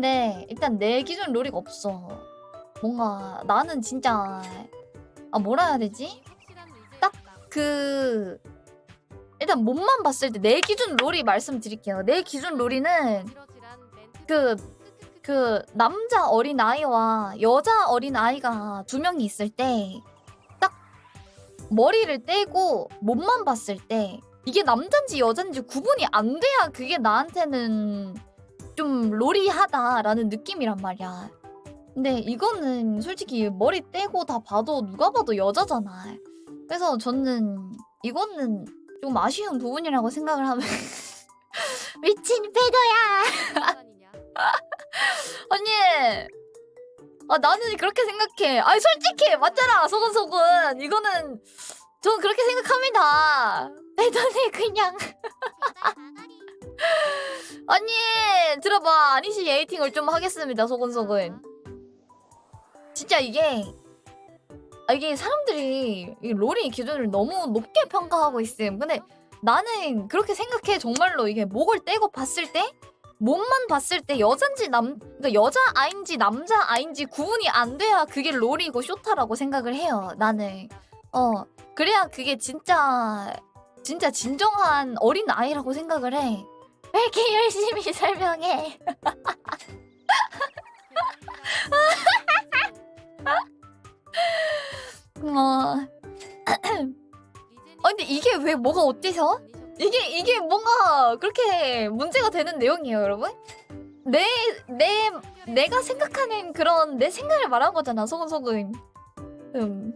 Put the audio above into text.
근데 일단 내 기준 롤이 없어. 뭔가 나는 진짜 아 뭐라 해야 되지? 딱 그 일단 몸만 봤을 때 내 기준 롤이 말씀드릴게요. 내 기준 롤이는 그 그 남자 어린 아이와 여자 어린 아이가 두 명이 있을 때 딱 머리를 떼고 몸만 봤을 때 이게 남잔지 여잔지 구분이 안 돼야 그게 나한테는 좀 로리하다라는 느낌이란 말이야. 근데 이거는 솔직히 머리 떼고 다 봐도 누가 봐도 여자잖아. 그래서 저는 이거는 좀 아쉬운 부분이라고 생각을 하면 미친 패더야. 언니. 아 나는 그렇게 생각해. 아니 솔직히 맞잖아 소근소근 이거는 저는 그렇게 생각합니다. 패더는 그냥 언니 들어봐. 아니시 에이팅을 좀 하겠습니다 소근소근. 진짜 이게 아, 이게 사람들이 이 롤이 기준을 너무 높게 평가하고 있음. 근데 나는 그렇게 생각해. 정말로 이게 목을 떼고 봤을 때 몸만 봤을 때 여잔지 남 그러니까 여자 아인지 남자 아인지 구분이 안 돼야 그게 롤이고 쇼타라고 생각을 해요 나는. 어 그래야 그게 진짜 진짜 진정한 어린 아이라고 생각을 해. 왜 이렇게 열심히 설명해? 어. 아 근데 이게 왜 뭐가 어때서? 이게 이게 뭔가 그렇게 문제가 되는 내용이에요, 여러분? 내 내 내 가 생각하는 그런 내 생각을 말한 거잖아, 소근소근. 음.